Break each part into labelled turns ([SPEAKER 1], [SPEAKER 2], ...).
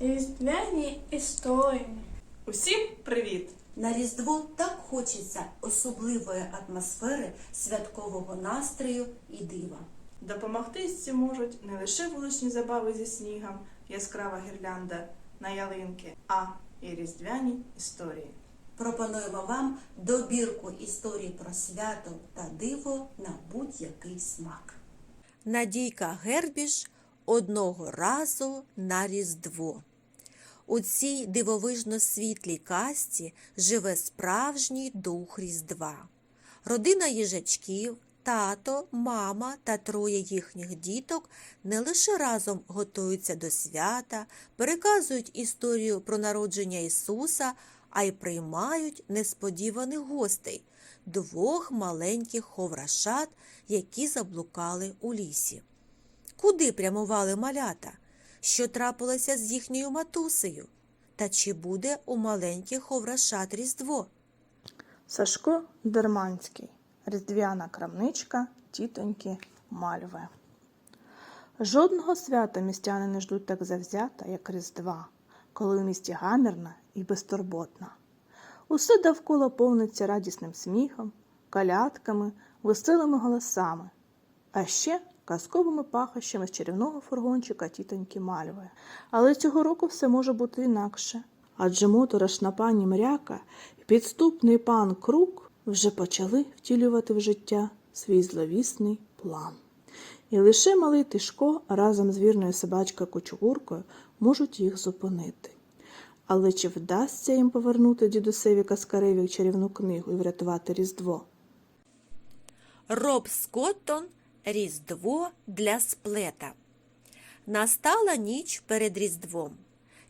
[SPEAKER 1] Різдвяні історії.
[SPEAKER 2] Усім привіт!
[SPEAKER 3] На Різдво так хочеться особливої атмосфери, святкового настрою і дива.
[SPEAKER 2] Допомогти з цим можуть не лише вуличні забави зі снігом, яскрава гірлянда на ялинки, а і різдвяні історії.
[SPEAKER 3] Пропонуємо вам добірку історій про свято та диво на будь-який смак. Надійка Гербіш одного разу на Різдво. У цій дивовижно світлій казці живе справжній дух Різдва. Родина їжачків, тато, мама та троє їхніх діток не лише разом готуються до свята, переказують історію про народження Ісуса, а й приймають несподіваних гостей двох маленьких ховрашат, які заблукали у лісі. Куди прямували малята? Що трапилося з їхньою матусею? Та чи буде у маленьких ховрашат Різдво?
[SPEAKER 4] Сашко Дерманський. Різдвяна крамничка тітоньки Мальви. Жодного свята містяни не ждуть так завзято, як Різдва, коли у місті гамірна і безтурботна. Усе довкола повниться радісним сміхом, калядками, веселими голосами, а ще казковими пахощами з чарівного фургончика тітоньки Мальви. Але цього року все може бути інакше. Адже моторошна пані Мряка і підступний пан Крук вже почали втілювати в життя свій зловісний план. І лише малий Тишко разом з вірною собачкою Кочугуркою можуть їх зупинити. Але чи вдасться їм повернути дідусеві Каскареві чарівну книгу і врятувати Різдво?
[SPEAKER 3] Роб Скоттон Різдво для сплета. Настала ніч перед Різдвом.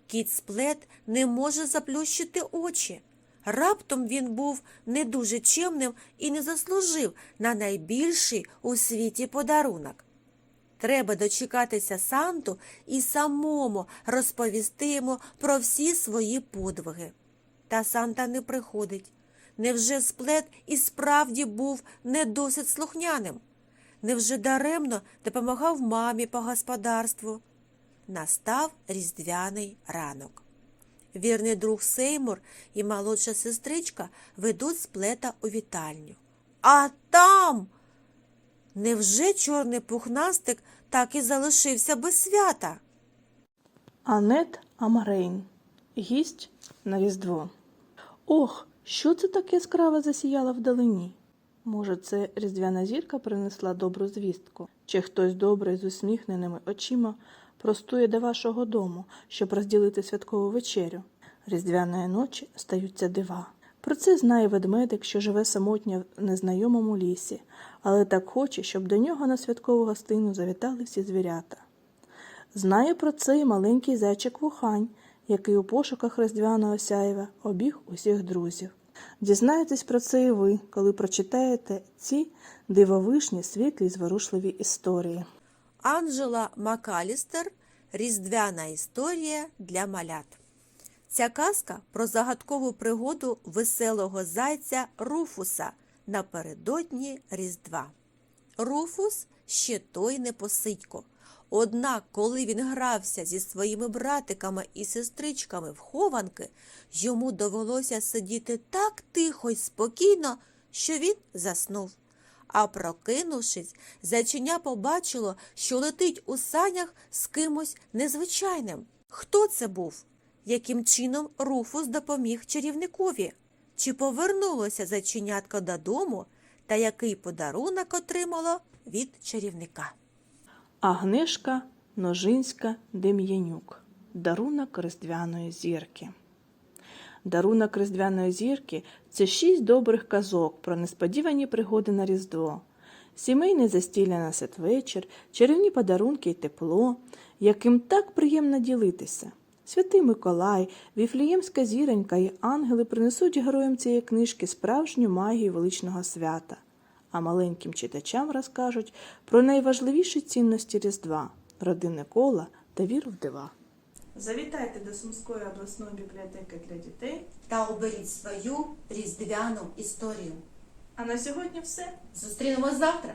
[SPEAKER 3] Кіт сплет не може заплющити очі. Раптом він був не дуже чемним і не заслужив на найбільший у світі подарунок. Треба дочекатися Санту і самому розповісти йому про всі свої подвиги. Та Санта не приходить. Невже сплет і справді був не досить слухняним? Невже даремно допомагав мамі по господарству? Настав різдвяний ранок. Вірний друг Сеймур і молодша сестричка ведуть сплета у вітальню. А там. Невже чорний пухнастик так і залишився без свята?
[SPEAKER 4] Анет Амарейн. Гість на Різдво. Ох, що це таке яскраво засіяло вдалині? Може, це різдвяна зірка принесла добру звістку, чи хтось добрий з усміхненими очима простує до вашого дому, щоб розділити святкову вечерю. Різдвяної ночі стаються дива. Про це знає ведмедик, що живе самотньо в незнайомому лісі, але так хоче, щоб до нього на святкову гостину завітали всі звірята. Знає про це і маленький зайчик Вухань, який у пошуках різдвяного сяєва обіг усіх друзів. Дізнаєтесь про це і ви, коли прочитаєте ці дивовижні, світлі й зворушливі історії.
[SPEAKER 3] Анджела Макалістер Різдвяна історія для малят. Ця казка про загадкову пригоду веселого зайця Руфуса напередодні Різдва. Руфус ще той непосидько. Однак, коли він грався зі своїми братиками і сестричками в хованки, йому довелося сидіти так тихо й спокійно, що він заснув. А прокинувшись, зайчиня побачило, що летить у санях з кимось незвичайним. Хто це був? Яким чином Руфус допоміг чарівникові? Чи повернулося зайченятко додому, та який подарунок отримало від чарівника?
[SPEAKER 4] Агнешка Ножинська Дем'янюк. Дарунок Різдвяної зірки. Дарунок Різдвяної зірки це шість добрих казок про несподівані пригоди на Різдво, сімейне застілля на святвечір, чарівні подарунки й тепло, яким так приємно ділитися. Святий Миколай, Віфліємська зіронька і ангели принесуть героям цієї книжки справжню магію величного свята, а маленьким читачам розкажуть про найважливіші цінності Різдва, родинне кола та віру в дива.
[SPEAKER 2] Завітайте до Сумської обласної бібліотеки для дітей.
[SPEAKER 3] Та оберіть свою різдвяну історію.
[SPEAKER 2] А на сьогодні все.
[SPEAKER 3] Зустрінемось завтра.